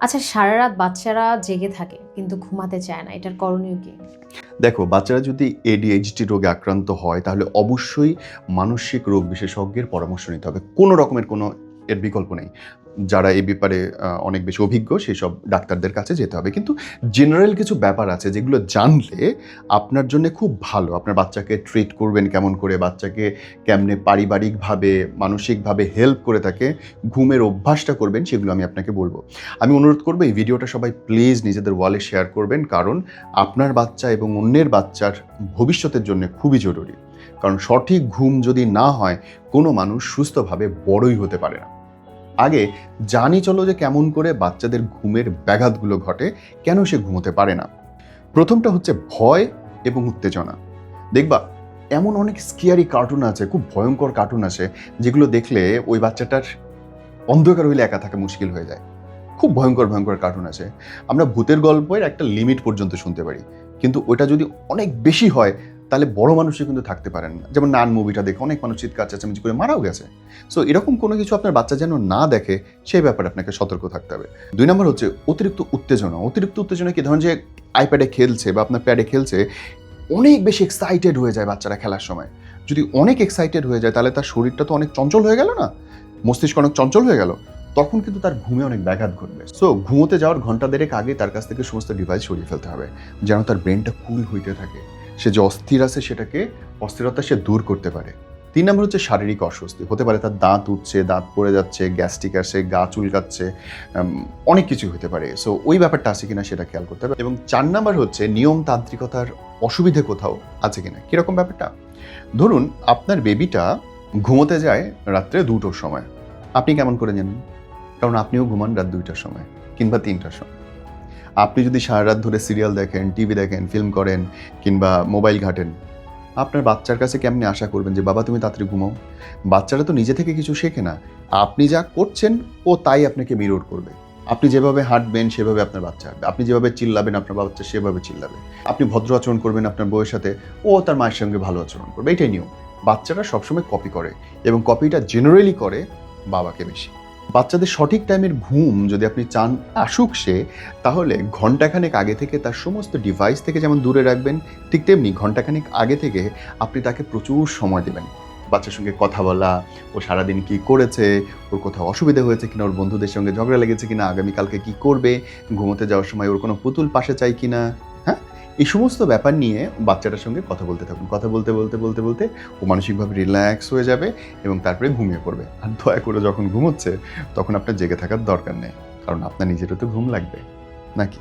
আচ্ছা সারা রাত বাচ্চারা জেগে থাকে কিন্তু ঘুমাতে চায় না, এটার করণীয় কি? দেখো, বাচ্চারা যদি এডিএইচডি রোগে আক্রান্ত হয়, তাহলে অবশ্যই মানসিক রোগ বিশেষজ্ঞের পরামর্শ নিতে হবে। কোনো রকমের কোনো এর বিকল্প নেই। যারা এই ব্যাপারে অনেক বেশি অভিজ্ঞ সেই সব ডাক্তারদের কাছে যেতে হবে। কিন্তু জেনারেল কিছু ব্যাপার আছে যেগুলো জানলে আপনার জন্য খুব ভালো। আপনার বাচ্চাকে ট্রিট করবেন কেমন করে, বাচ্চাকে কেমনে পারিবারিকভাবে, মানসিকভাবে হেল্প করে তাকে ঘুমের অভ্যাসটা করবেন, সেগুলো আমি আপনাকে বলব। আমি অনুরোধ করব, এই ভিডিওটা সবাই প্লিজ নিজেদের ওয়ালে শেয়ার করবেন, কারণ আপনার বাচ্চা এবং অন্যের বাচ্চার ভবিষ্যতের জন্য খুবই জরুরি। কারণ সঠিক ঘুম যদি না হয়, কোনো মানুষ সুস্থভাবে বড়ই হতে পারে না। আগে জানি চলো যে কেমন করে বাচ্চাদের ঘুমের ব্যাঘাতগুলো ঘটে, কেন সে ঘুমোতে পারে না। প্রথমটা হচ্ছে ভয় এবং উত্তেজনা। দেখবা, এমন অনেক স্কিয়ারি কার্টুন আছে, খুব ভয়ঙ্কর কার্টুন আছে, যেগুলো দেখলে ওই বাচ্চাটার অন্ধকার হইলে একা থাকা মুশকিল হয়ে যায়। খুব ভয়ঙ্কর ভয়ঙ্কর কার্টুন আছে। আমরা ভূতের গল্পের একটা লিমিট পর্যন্ত শুনতে পারি। কিন্তু ওটা যদি অনেক বেশি হয় তাহলে বড় মানুষই কিন্তু থাকতে পারেন না। যেমন নান মুভিটা দেখে অনেক মানুষ চিৎকার চেঁচামেচি করে মারাও গেছে। সো এরকম কোনো কিছু আপনার বাচ্চা যেন না দেখে, সেই ব্যাপারে আপনাকে সতর্ক থাকতে হবে। দুই নম্বর হচ্ছে অতিরিক্ত উত্তেজনা। অতিরিক্ত উত্তেজনা কি? ধরেন যে আইপ্যাডে খেলছে বা আপনার প্যাডে খেলছে, অনেক বেশি এক্সাইটেড হয়ে যায় বাচ্চারা খেলার সময়। যদি অনেক এক্সাইটেড হয়ে যায়, তাহলে তার শরীরটা তো অনেক চঞ্চল হয়ে গেল না? মস্তিষ্ক অনেক চঞ্চল হয়ে গেল। তখন কিন্তু তার ঘুমে অনেক ব্যাঘাত ঘটবে। সো ঘুমোতে যাওয়ার ঘণ্টা দেড়েক আগে তার কাছ থেকে সমস্ত ডিভাইস সরিয়ে ফেলতে হবে। যেন তার ব্রেনটা কুল হইতে থাকে। সে যে অস্থির আছে সেটাকে অস্থিরতা সে দূর করতে পারে। তিন নম্বর হচ্ছে শারীরিক অস্বস্তি। হতে পারে তার দাঁত উঠছে, দাঁত পড়ে যাচ্ছে, গ্যাস্ট্রিক আসে গা চুলকাচ্ছে অনেক কিছু হতে পারে। সো ওই ব্যাপারটা আছে কিনা সেটা খেয়াল করতে হবে। এবং চার নাম্বার হচ্ছে নিয়মতান্ত্রিকতার অসুবিধে কোথাও আছে কিনা? কীরকম ব্যাপারটা? ধরুন আপনার বেবিটা ঘুমোতে যায় রাত্রে দুটোর সময়। আপনি কেমন করে জানেন? কারণ আপনিও ঘুমান রাত দুইটার সময় কিংবা তিনটার সময়। আপনি যদি সারা রাত ধরে সিরিয়াল দেখেন, টিভি দেখেন ফিল্ম করেন, কিংবা মোবাইল ঘাটেন, আপনার বাচ্চার কাছে কেমনি আশা করবেন যে, বাবা, তুমি তাড়াতাড়ি ঘুমাও বাচ্চারা তো নিজে থেকে কিছু শেখে না। আপনি যা করছেন, ও তাই আপনাকে মিরর করবে। আপনি যেভাবে হাঁটবেন, সেভাবে আপনার বাচ্চা হাঁটবে। আপনি যেভাবে চিল্লাবেন, আপনার বাচ্চা সেভাবে চিল্লাবে। আপনি ভদ্র আচরণ করবেন আপনার বউয়ের সাথে, ও তার মায়ের সঙ্গে ভালো আচরণ করবে। এটাই নিয়ম। বাচ্চারা সবসময় কপি করে এবং কপিটা জেনারেলি করে বাবাকে বেশি। বাচ্চাদের সঠিক টাইমের ঘুম যদি আপনি চান আসুক সে, তাহলে ঘন্টাখানেক আগে থেকে তার সমস্ত ডিভাইস থেকে যেমন দূরে রাখবেন, ঠিক তেমনি ঘন্টাখানেক আগে থেকে আপনি তাকে প্রচুর সময় দেবেন। বাচ্চার সঙ্গে কথা বলা, ও সারাদিন কি করেছে, ওর কোথাও অসুবিধা হয়েছে কিনা, ওর বন্ধুদের সঙ্গে ঝগড়া লেগেছে কিনা, আগামীকালকে কি করবে, ঘুমোতে যাওয়ার সময় ওর কোনো পুতুল পাশে চাই কিনা এই সমস্ত ব্যাপার নিয়ে বাচ্চাটার সঙ্গে কথা বলতে থাকুন। কথা বলতে বলতে বলতে বলতে ও মানসিকভাবে রিল্যাক্স হয়ে যাবে এবং তারপরে ঘুমিয়ে পড়বে। আর দয়া করে যখন ঘুমোচ্ছে, তখন আপনার জেগে থাকার দরকার নেই। কারণ আপনার নিজেরও তো ঘুম লাগবে। নাকি?